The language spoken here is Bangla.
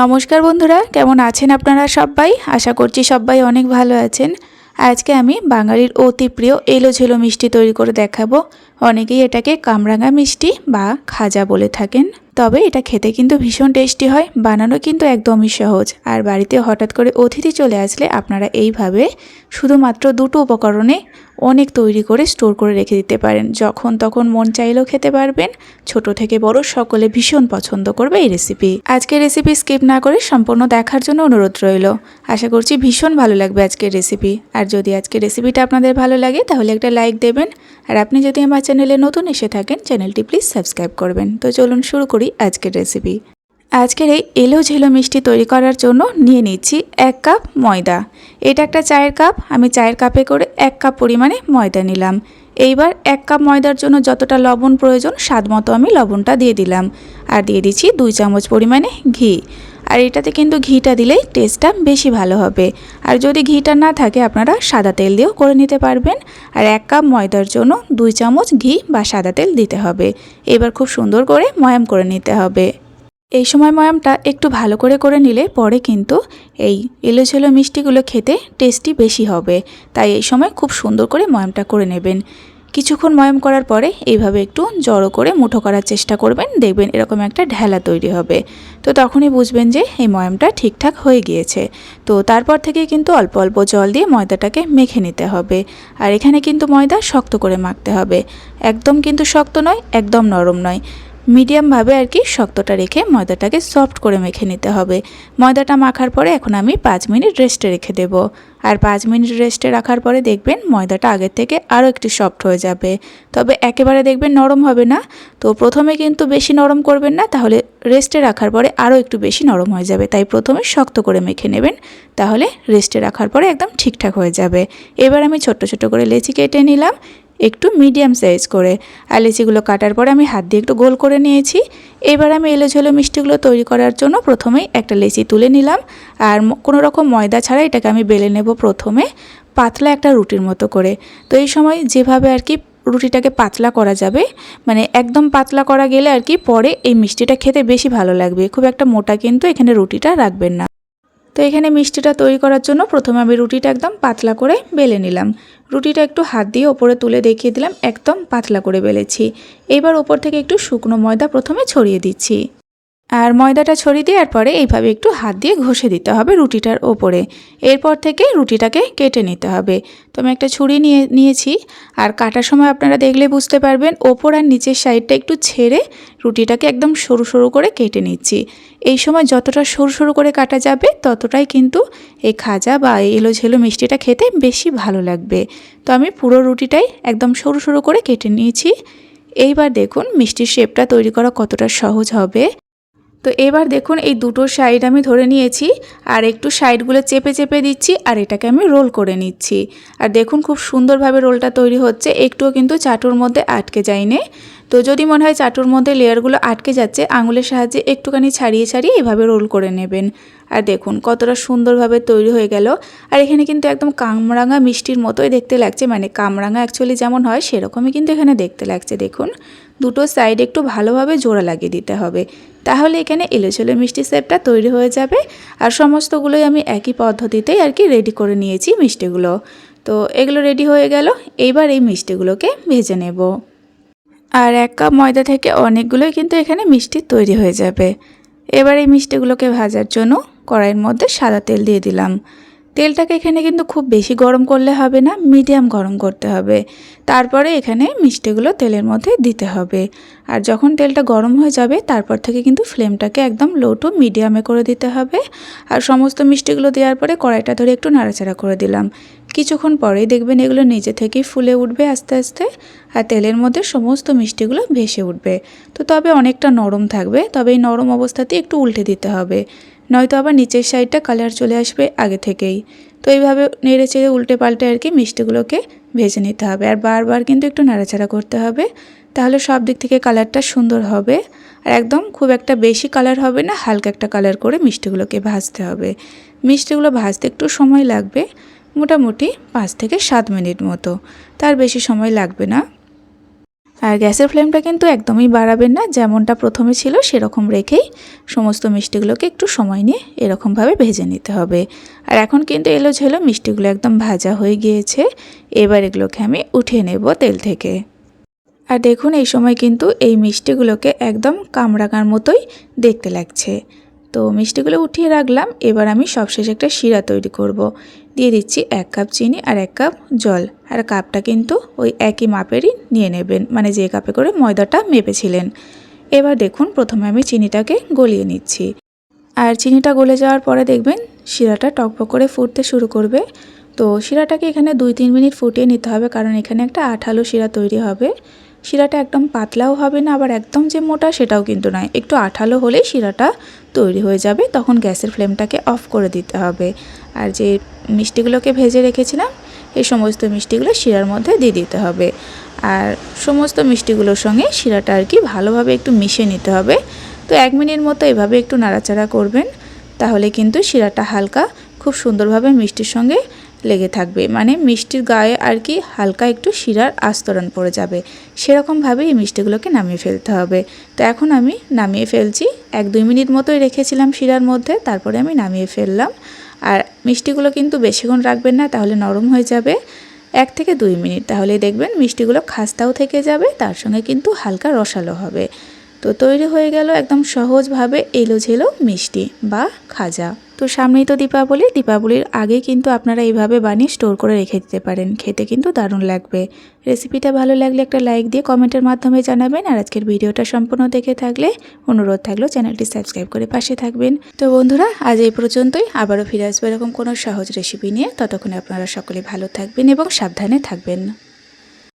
নমস্কার বন্ধুরা, কেমন আছেন আপনারা সবাই? আশা করছি সবাই অনেক ভালো আছেন। আজকে আমি বাঙালির অতি প্রিয় এলোঝেলো মিষ্টি তৈরি করে দেখাবো। অনেকেই এটাকে কামরাঙা মিষ্টি বা খাজা বলে থাকেন। তবে এটা খেতে কিন্তু ভীষণ টেস্টি হয়, বানানো কিন্তু একদমই সহজ। আর বাড়িতে হঠাৎ করে অতিথি চলে আসলে আপনারা এইভাবে শুধুমাত্র দুটো উপকরণে অনেক তৈরি করে স্টোর করে রেখে দিতে পারেন। যখন তখন মন চাইলেও খেতে পারবেন, ছোট থেকে বড় সকলে ভীষণ পছন্দ করবে এই রেসিপি আজকের রেসিপি স্কিপ না করে সম্পূর্ণ দেখার জন্য অনুরোধ রইল। আশা করছি ভীষণ ভালো লাগবে আজকের রেসিপি আর যদি আজকের রেসিপিটা আপনাদের ভালো লাগে, তাহলে একটা লাইক দেবেন আর আপনি যদি আমার চ্যানেলে নতুন এসে থাকেন, চ্যানেলটি প্লিজ সাবস্ক্রাইব করবেন। তো চলুন শুরু করি আজকের রেসিপি আজকের এই এলো ঝেলো মিষ্টি তৈরি করার জন্য নিয়ে নিচ্ছি এক কাপ ময়দা। এটা একটা চায়ের কাপ, আমি চায়ের কাপে করে এক কাপ পরিমাণে ময়দা নিলাম। এইবার এক কাপ ময়দার জন্য যতটা লবণ প্রয়োজন, স্বাদ মতো আমি লবণটা দিয়ে দিলাম। আর দিয়ে দিচ্ছি দুই চামচ পরিমাণে ঘি। আর এটাতে কিন্তু ঘিটা দিলেই টেস্টটা বেশি ভালো হবে। আর যদি ঘিটা না থাকে, আপনারা সাদা তেল দিয়েও করে নিতে পারবেন। আর এক কাপ ময়দার জন্য দুই চামচ ঘি বা সাদা তেল দিতে হবে। এবার খুব সুন্দর করে ময়াম করে নিতে হবে। এই সময় ময়ামটা একটু ভালো করে করে নিলে পরে কিন্তু এই এলোঝেলো মিষ্টিগুলো খেতে টেস্টি বেশি হবে। তাই এই সময় খুব সুন্দর করে ময়ামটা করে নেবেন। কিছুক্ষণ ময়ম করার পরে এইভাবে একটু জড়ো করে মুঠো করার চেষ্টা করবেন। দেখবেন এরকম একটা ঢেলা তৈরি হবে। তো তখনই বুঝবেন যে এই ময়মটা ঠিকঠাক হয়ে গিয়েছে। তো তারপর থেকে কিন্তু অল্প অল্প জল দিয়ে ময়দাটাকে মেখে নিতে হবে। আর এখানে কিন্তু ময়দা শক্ত করে মাখতে হবে। একদম কিন্তু শক্ত নয়, একদম নরম নয়। মিডিয়ামভাবে আর কি শক্তটা রেখে ময়দাটাকে সফট করে মেখে নিতে হবে। ময়দাটা মাখার পরে এখন আমি পাঁচ মিনিট রেস্টে রেখে দেব। আর পাঁচ মিনিট রেস্টে রাখার পরে দেখবেন ময়দাটা আগের থেকে আরও একটু সফট হয়ে যাবে। তবে একেবারে দেখবেন নরম হবে না। তো প্রথমে কিন্তু বেশি নরম করবেন না, তাহলে রেস্টে রাখার পরে আরও একটু বেশি নরম হয়ে যাবে। তাই প্রথমে শক্ত করে মেখে নেবেন, তাহলে রেস্টে রাখার পরে একদম ঠিকঠাক হয়ে যাবে। এবার আমি ছোট্ট ছোট করে লেচি কেটে নিলাম। একটু মিডিয়াম সাইজ করে। আর লিচিগুলো কাটার পরে আমি হাত দিয়ে একটু গোল করে নিয়েছি। এবার আমি এলোঝেলো মিষ্টিগুলো তৈরি করার জন্য প্রথমেই একটা লেচি তুলে নিলাম। আর কোনো রকম ময়দা ছাড়া এটাকে আমি বেলে নেব প্রথমে, পাতলা একটা রুটির মতো করে। তো এই সময় যেভাবে আর কি রুটিটাকে পাতলা করা যাবে মানে একদম পাতলা করা গেলে আর কি পরে এই মিষ্টিটা খেতে বেশি ভালো লাগবে। খুব একটা মোটা কিন্তু এখানে রুটিটা রাখবেন না। তো এখানে মিষ্টিটা তৈরি করার জন্য প্রথমে আমি রুটিটা একদম পাতলা করে বেলে নিলাম। রুটিটা একটু হাত দিয়ে ওপরে তুলে দেখিয়ে দিলাম, একদম পাতলা করে বেলেছি। এবার ওপর থেকে একটু শুকনো ময়দা প্রথমে ছড়িয়ে দিচ্ছি। আর ময়দাটা ছড়িয়ে দেওয়ার পরে এইভাবে একটু হাত দিয়ে ঘষে দিতে হবে রুটিটার ওপরে। এরপর থেকে রুটিটাকে কেটে নিতে হবে। তো আমি একটা ছুরি নিয়ে, নিয়েছি। আর কাটার সময় আপনারা দেখলে বুঝতে পারবেন, ওপর আর নিচের সাইডটা একটু ছেড়ে রুটিটাকে একদম সরু সরু করে কেটে নিচ্ছি। এই সময় যতটা সরু সরু করে কাটা যাবে, ততটাই কিন্তু এই খাজা বা এলোঝেলো মিষ্টিটা খেতে বেশি ভালো লাগবে। তো আমি পুরো রুটিটাই একদম সরু সরু করে কেটে নিয়েছি। এইবার দেখুন মিষ্টির শেপটা তৈরি করা কতটা সহজ হবে। তো এবার দেখুন এই দুটো সাইড আমি ধরে নিয়েছি আর একটু সাইডগুলো চেপে চেপে দিচ্ছি আর এটাকে আমি রোল করে নিচ্ছি। আর দেখুন খুব সুন্দরভাবে রোলটা তৈরি হচ্ছে। একটুও কিন্তু চাটুর মধ্যে আটকে যায়নি। তো যদি মনে হয় চাটুর মধ্যে লেয়ারগুলো আটকে যাচ্ছে, আঙুলের সাহায্যে একটুখানি ছাড়িয়ে ছাড়িয়ে এভাবে রোল করে নেবেন। আর দেখুন, কতটা সুন্দরভাবে তৈরি হয়ে গেল। আর এখানে কিন্তু একদম কামরাঙা মিষ্টির মতোই দেখতে লাগছে। মানে কামরাঙা অ্যাকচুয়ালি যেমন হয়, সেরকমই কিন্তু এখানে দেখতে লাগছে। দেখুন, দুটো সাইড একটু ভালোভাবে জোড়া লাগিয়ে দিতে হবে। তাহলে এখানে এলোচেলো মিষ্টি শেপটা তৈরি হয়ে যাবে। আর সমস্তগুলোই আমি একই পদ্ধতিতেই আর কি রেডি করে নিয়েছি মিষ্টিগুলো। তো এগুলো রেডি হয়ে গেল। এইবার এই মিষ্টিগুলোকে ভেজে নেব। আর এক কাপ ময়দা থেকে অনেকগুলোই কিন্তু এখানে মিষ্টি তৈরি হয়ে যাবে। এবার এই মিষ্টিগুলোকে ভাজার জন্য কড়াইয়ের মধ্যে সাদা তেল দিয়ে দিলাম। তেলটাকে এখানে কিন্তু খুব বেশি গরম করলে হবে না, মিডিয়াম গরম করতে হবে। তারপরে এখানে মিষ্টিগুলো তেলের মধ্যে দিতে হবে। আর যখন তেলটা গরম হয়ে যাবে, তারপর থেকে কিন্তু ফ্লেমটাকে একদম লো টু মিডিয়ামে করে দিতে হবে। আর সমস্ত মিষ্টিগুলো দেওয়ার পরে কড়াইটা ধরে একটু নাড়াচাড়া করে দিলাম। কিছুক্ষণ পরেই দেখবেন এগুলো নিজে থেকেই ফুলে উঠবে আস্তে আস্তে, আর তেলের মধ্যে সমস্ত মিষ্টিগুলো ভেসে উঠবে। তো তবে অনেকটা নরম থাকবে, তবে এই নরম অবস্থাতেই একটু উল্টে দিতে হবে। নয়তো আবার নিচের সাইডটা কালার চলে আসবে আগে থেকেই। তো এইভাবে নেড়ে চেড়ে উল্টে পাল্টে আর কি মিষ্টিগুলোকে ভেজে নিতে হবে। আর বারবার কিন্তু একটু নাড়াচাড়া করতে হবে, তাহলে সব দিক থেকে কালারটা সুন্দর হবে। আর একদম খুব একটা বেশি কালার হবে না, হালকা একটা কালার করে মিষ্টিগুলোকে ভাজতে হবে। মিষ্টিগুলো ভাজতে একটু সময় লাগবে মোটামুটি পাঁচ থেকে সাত মিনিট মতো। তার বেশি সময় লাগবে না। আর গ্যাসের ফ্লেমটা কিন্তু একদমই বাড়াবেন না, যেমনটা প্রথমে ছিল সেরকম রেখেই সমস্ত মিষ্টিগুলোকে একটু সময় নিয়ে এরকমভাবে ভেজে নিতে হবে। আর এখন কিন্তু এলো ঝেলো মিষ্টিগুলো একদম ভাজা হয়ে গিয়েছে। এবার এগুলোকে আমি উঠিয়ে নেব তেল থেকে। আর দেখুন এই সময় কিন্তু এই মিষ্টিগুলোকে একদম কামরাঙার মতোই দেখতে লাগছে। তো মিষ্টিগুলো উঠিয়ে রাখলাম। এবার আমি সবশেষে একটা শিরা তৈরি করব। দিয়ে দিচ্ছি এক কাপ চিনি আর এক কাপ জল। আর কাপটা কিন্তু ওই একই মাপেরই নিয়ে নেবেন মানে যে কাপে করে ময়দাটা মেপেছিলেন। এবার দেখুন, প্রথমে আমি চিনিটাকে গলিয়ে নিচ্ছি। আর চিনিটা গলে যাওয়ার পরে দেখবেন, শিরাটা টকবক করে ফুটতে শুরু করবে। তো শিরাটাকে এখানে দুই তিন মিনিট ফুটিয়ে নিতে হবে, কারণ এখানে একটা আঠালো শিরা তৈরি হবে। শিরাটা একদম পাতলাও হবে না, আবার একদম যে মোটা সেটাও কিন্তু নয়। একটু আঠালো হলেই শিরাটা তৈরি হয়ে যাবে, তখন গ্যাসের ফ্লেমটাকে অফ করে দিতে হবে। আর যে মিষ্টিগুলোকে ভেজে রেখেছিলাম, এই সমস্ত মিষ্টিগুলো শিরার মধ্যে দিয়ে দিতে হবে। আর সমস্ত মিষ্টিগুলোর সঙ্গে শিরাটা আর কি ভালোভাবে একটু মিশিয়ে নিতে হবে। তো এক মিনিট মতো এভাবে একটু নাড়াচাড়া করবেন, তাহলে কিন্তু শিরাটা হালকা, খুব সুন্দরভাবে মিষ্টির সঙ্গে লেগে থাকবে। মানে মিষ্টির গায়ে আর কি হালকা একটু শিরার আস্তরণ পড়ে যাবে। সেরকমভাবে এই মিষ্টিগুলোকে নামিয়ে ফেলতে হবে। তো এখন আমি নামিয়ে ফেলছি। এক দুই মিনিট মতোই রেখেছিলাম শিরার মধ্যে, তারপরে আমি নামিয়ে ফেললাম। আর মিষ্টিগুলো কিন্তু বেশিক্ষণ রাখবেন না, তাহলে নরম হয়ে যাবে। এক থেকে দুই মিনিট, তাহলে দেখবেন মিষ্টিগুলো খাস্তাও থেকে যাবে, তার সঙ্গে কিন্তু হালকা রসালো হবে। তো তৈরি হয়ে গেল একদম সহজভাবে এলো ঝেলো মিষ্টি বা খাজা। তো সামনেই তো দীপাবলি, দীপাবলির আগে কিন্তু আপনারা এইভাবে বানিয়ে স্টোর করে রেখে দিতে পারেন। খেতে কিন্তু দারুণ লাগবে। রেসিপিটা ভালো লাগলে একটা লাইক দিয়ে কমেন্টের মাধ্যমে জানাবেন। আর আজকের ভিডিওটা সম্পূর্ণ দেখে থাকলে অনুরোধ থাকলেও চ্যানেলটি সাবস্ক্রাইব করে পাশে থাকবেন। তো বন্ধুরা, আজ এই পর্যন্তই। আবারও ফিরে আসব এরকম কোনো সহজ রেসিপি নিয়ে। ততক্ষণে আপনারা সকলে ভালো থাকবেন এবং সাবধানে থাকবেন।